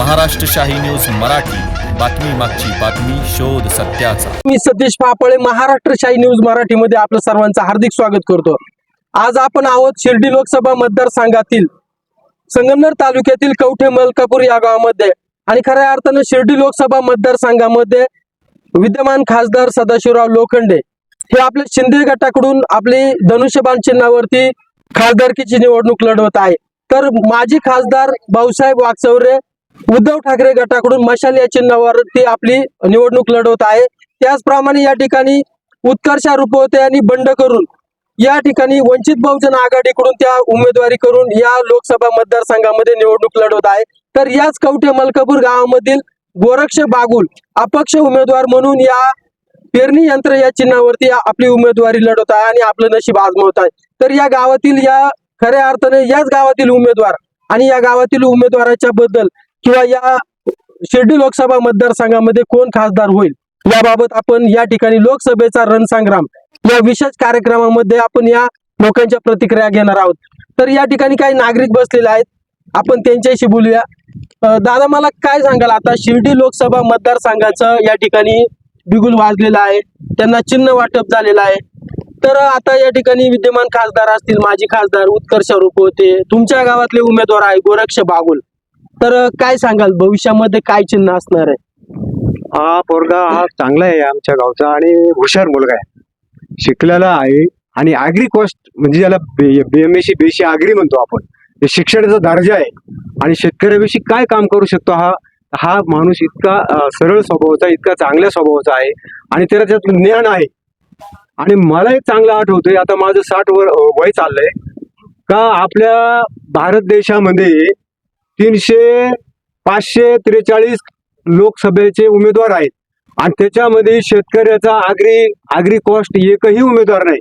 महाराष्ट्र शाही न्यूज मराठी. बातमी मागची बातमी शोध सत्याचा. मी सतीश पापळे महाराष्ट्र शाही न्यूज मराठीमध्ये आपलं सर्वांचं हार्दिक स्वागत करतो. आज आपण आहोत शिर्डी लोकसभा मतदारसंघातील संगमनेर तालुक्यातील कवठे मलकापूर या गावामध्ये आणि खऱ्या अर्थानं शिर्डी लोकसभा मतदारसंघामध्ये विद्यमान खासदार सदाशिवराव लोखंडे हे आपल्या शिंदे गटाकडून आपली धनुष्यबाण चिन्हावरती खासदारकीची निवडणूक लढवत आहे. तर माजी खासदार भाऊसाहेब वागचौरे उद्धव ठाकरे गटाकडून मशाल या चिन्हावरती आपली निवडणूक लढवत आहे. त्याचप्रमाणे या ठिकाणी उत्कर्षा रुपवते यांनी बंड करून या ठिकाणी वंचित बहुजन आघाडीकडून त्या उमेदवारी करून या लोकसभा मतदारसंघामध्ये निवडणूक लढवत आहे. तर याच कवठे मलकापूर गावामधील गोरक्ष बागुल अपक्ष उमेदवार म्हणून या पेरणी यंत्र या चिन्हावरती आपली उमेदवारी लढवत आहे आणि आपलं नशीब आजमवत आहे. तर या गावातील या खऱ्या अर्थाने याच गावातील उमेदवार आणि या गावातील उमेदवाराच्या बद्दल किंवा या शिर्डी लोकसभा मतदारसंघामध्ये कोण खासदार होईल? याबाबत आपण या ठिकाणी लोकसभेचा रणसंग्राम या विशेष कार्यक्रमामध्ये आपण या लोकांच्या प्रतिक्रिया घेणार आहोत. तर या ठिकाणी काही नागरिक बसलेले आहेत. आपण त्यांच्याशी बोलूया. दादा मला काय सांगाल? आता शिर्डी लोकसभा मतदारसंघाचं या ठिकाणी बिगुल वाजलेलं आहे. त्यांना चिन्ह वाटप झालेलं आहे. तर आता या ठिकाणी विद्यमान खासदार असतील माजी खासदार उत्कर्ष रूप होते. तुमच्या गावातले उमेदवार आहे गोरक्ष बागुल. तर काय सांगाल? भविष्यामध्ये काय चिन्ह असणार आहे? हा पोरगा हा चांगला आहे आमच्या गावचा आणि हुशार मुलगा आहे. शिकलेला आहे आणि आग्री कॉस्ट म्हणजे ज्याला बीएमएसी बेशी आग्री म्हणतो आपण हे शिक्षणाचा दर्जा आहे. आणि शेतकऱ्याविषयी काय काम करू शकतो हा हा माणूस इतका सरळ स्वभावाचा इतका चांगल्या स्वभावाचा आहे आणि त्याला त्यात ज्ञान आहे. आणि मला एक चांगलं आठवतोय आता माझं साठ वर वय चाललंय. का आपल्या भारत देशामध्ये तीनशे पाचशे त्रेचाळीस लोकसभेचे उमेदवार आहेत. आणि त्याच्यामध्ये शेतकऱ्याचा आग्री आग्री कॉस्ट एकही उमेदवार नाही.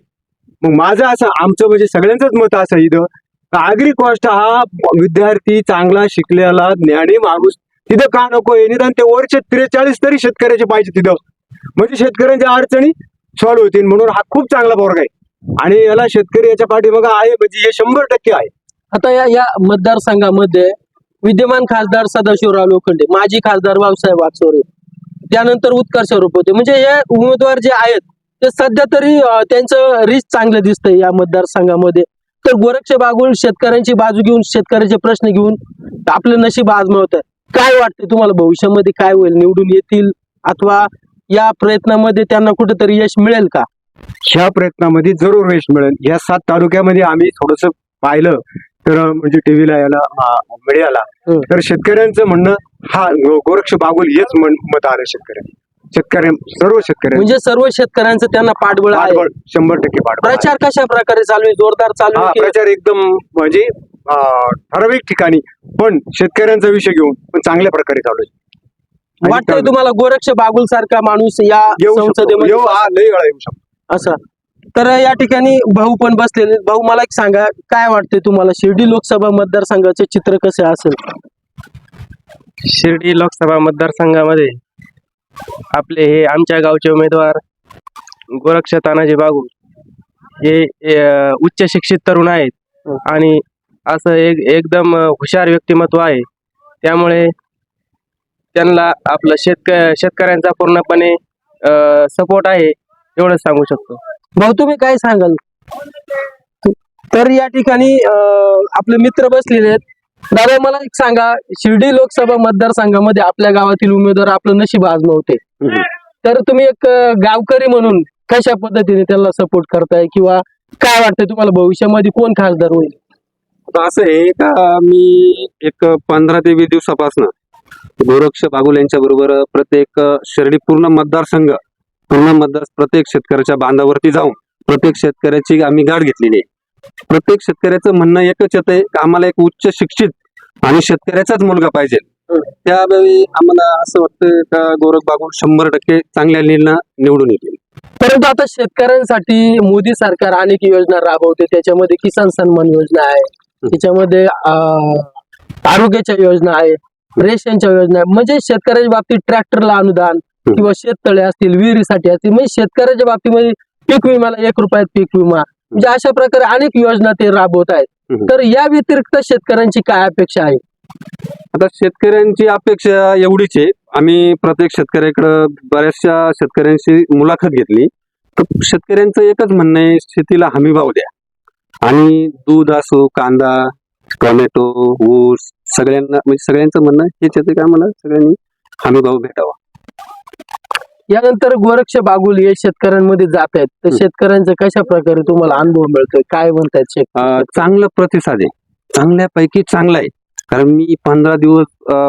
मग माझं असं आमचं म्हणजे सगळ्यांचंच मत असं इथं. आग्री कॉस्ट हा विद्यार्थी चांगला शिकलेला ज्ञानी माणूस तिथं का नको आहे? निदान ते वरचे त्रेचाळीस तरी शेतकऱ्याचे पाहिजे तिथं. म्हणजे शेतकऱ्यांच्या अडचणी सॉल्व्ह होतील म्हणून हा खूप चांगला पोरगा आहे. आणि याला शेतकरी याच्या पाठीमागं आहे म्हणजे हे शंभर टक्के आहे. आता या या मतदारसंघामध्ये विद्यमान खासदार सदाशिवराव लोखंडे माजी खासदार बाबासाहेब वागचोरे त्यानंतर उत्कर्ष रूप होते. म्हणजे हे उमेदवार जे आहेत ते सध्या तरी त्यांचं रिच चांगलं दिसतंय या मतदारसंघामध्ये. तर गोरक्ष बागुल शेतकऱ्यांची बाजू घेऊन शेतकऱ्याचे प्रश्न घेऊन आपलं नशीब आजमावत आहे काय वाटतं तुम्हाला भविष्यामध्ये? काय होईल? निवडून येतील अथवा या प्रयत्नामध्ये त्यांना कुठेतरी यश मिळेल का? ह्या प्रयत्नामध्ये जरूर यश मिळेल. या सात तालुक्यामध्ये आम्ही थोडस पाहिलं तर म्हणजे टीव्हीला याला मीडियाला. हं. तर शेतकऱ्यांचं म्हणणं हा गोरक्ष बागुल हेच मत आलं शेतकऱ्यांनी शेतकऱ्या सर्व शेतकऱ्यांनी म्हणजे सर्व शेतकऱ्यांचं त्यांना पाठबळ शंभर टक्के पाठबळ. प्रचार कशा प्रकारे चालू आहे? जोरदार चालू आहे प्रचार एकदम म्हणजे ठराविक ठिकाणी. पण शेतकऱ्यांचा विषय घेऊन पण चांगल्या प्रकारे चालू आहे. वाटतंय तुम्हाला गोरक्ष बागुल सारखा माणूस या संसदेमध्ये हा येऊ शकतो. असं. तर या ठिकाणी भाऊ पण बसलेले. भाऊ मला एक सांगा काय वाटतंय तुम्हाला? शिर्डी लोकसभा मतदारसंघाचे चित्र कसे असेल? शिर्डी लोकसभा मतदारसंघामध्ये आपले हे आमच्या गावचे उमेदवार गोरक्ष तानाजी बागू हे उच्च शिक्षित तरुण आहेत. आणि असं एक एकदम हुशार व्यक्तिमत्व आहे. त्यामुळे त्यांना आपलं शेतक शेतकऱ्यांचा पूर्णपणे सपोर्ट आहे एवढंच सांगू शकतो. भाऊ तुम्ही काय सांगाल? तर या ठिकाणी आपले मित्र बसलेले आहेत. दादा मला एक सांगा शिर्डी लोकसभा मतदारसंघामध्ये आपल्या गावातील उमेदवार आपलं नशीब आजमावते. तर तुम्ही एक गावकरी म्हणून कशा पद्धतीने त्यांना सपोर्ट करताय किंवा काय वाटतंय तुम्हाला भविष्यामध्ये कोण खासदार होईल? असं आहे का मी एक पंधरा ते वीस दिवसापासून गोरक्ष बागुल यांच्या बरोबर प्रत्येक शिर्डी पूर्ण मतदारसंघ पूर्ण मतदार प्रत्येक शेतकऱ्याच्या बांधावरती जाऊन प्रत्येक शेतकऱ्याची आम्ही गाठ घेतलेली आहे. प्रत्येक शेतकऱ्याचं म्हणणं एकच येत आहे की आम्हाला एक उच्च शिक्षित आणि शेतकऱ्याचाच मुलगा पाहिजे. त्यावेळी आम्हाला असं वाटतं का गोरख बागुल शंभर टक्के चांगल्या लीडनं निवडून येतील. परंतु आता शेतकऱ्यांसाठी मोदी सरकार अनेक योजना राबवते त्याच्यामध्ये किसान सन्मान योजना आहे त्याच्यामध्ये आरोग्याच्या योजना आहे रेशनच्या योजना आहे. म्हणजे शेतकऱ्याच्या बाबतीत ट्रॅक्टरला अनुदान किंवा शेततळे असतील विहिरीसाठी असतील म्हणजे शेतकऱ्याच्या बाबतीमध्ये पीक विम्याला एक रुपयात पीक विमा. म्हणजे अशा प्रकारे अनेक योजना ते राबवत आहेत. तर या व्यतिरिक्त शेतकऱ्यांची काय अपेक्षा आहे? आता शेतकऱ्यांची अपेक्षा एवढीच आहे. आम्ही प्रत्येक शेतकऱ्याकडं बऱ्याचशा शेतकऱ्यांची मुलाखत घेतली. तर शेतकऱ्यांचं एकच म्हणणं आहे शेतीला हमी भाव द्या. आणि दूध असो कांदा टोमॅटो ऊस सगळ्यांना म्हणजे सगळ्यांचं म्हणणं हेच येतं की आम्हाला सगळ्यांनी हमी भाव भेटावा. यानंतर गोरक्ष बागुल हे शेतकऱ्यांमध्ये जात आहेत. तर. शेतकऱ्यांचा कशा प्रकारे तुम्हाला अनुभव मिळतोय? काय म्हणतात शेतकरी? चांगला प्रतिसाद आहे. चांगल्यापैकी चांगला आहे. कारण मी पंधरा दिवस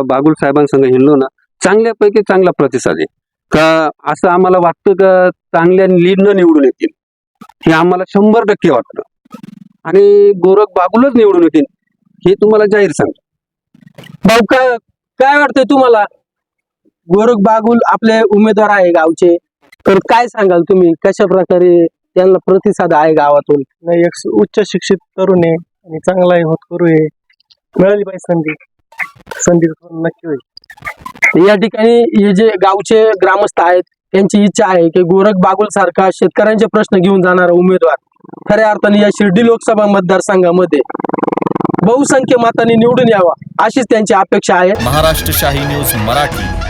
बागुल साहेबांसंग हिंडलो ना चांगल्यापैकी चांगला प्रतिसाद आहे. का असं आम्हाला वाटतं का चांगल्या लीडनं निवडून येतील? हे आम्हाला शंभर टक्के वाटतं. आणि गोरख बागुलच निवडून येतील हे तुम्हाला जाहीर सांगतो. भाऊ काय काय वाटतंय तुम्हाला? गोरख बागुल आपले उमेदवार आहे गावचे. तर काय सांगाल तुम्ही? कशा प्रकारे त्यांना प्रतिसाद आहे गावातून? नाही एक उच्च शिक्षित तरुण आहे आणि चांगला आहे होतकरू आहे. मिळाली पाहिजे संधी. संधी नक्की होईल. या ठिकाणी हे जे गावचे ग्रामस्थ आहेत त्यांची इच्छा आहे की गोरख बागुल सारखा शेतकऱ्यांचे प्रश्न घेऊन जाणारा उमेदवार खऱ्या अर्थाने या शिर्डी लोकसभा मतदारसंघामध्ये बहुसंख्य मतांनी निवडून यावा अशीच त्यांची अपेक्षा आहे. महाराष्ट्र शाही न्यूज मराठी.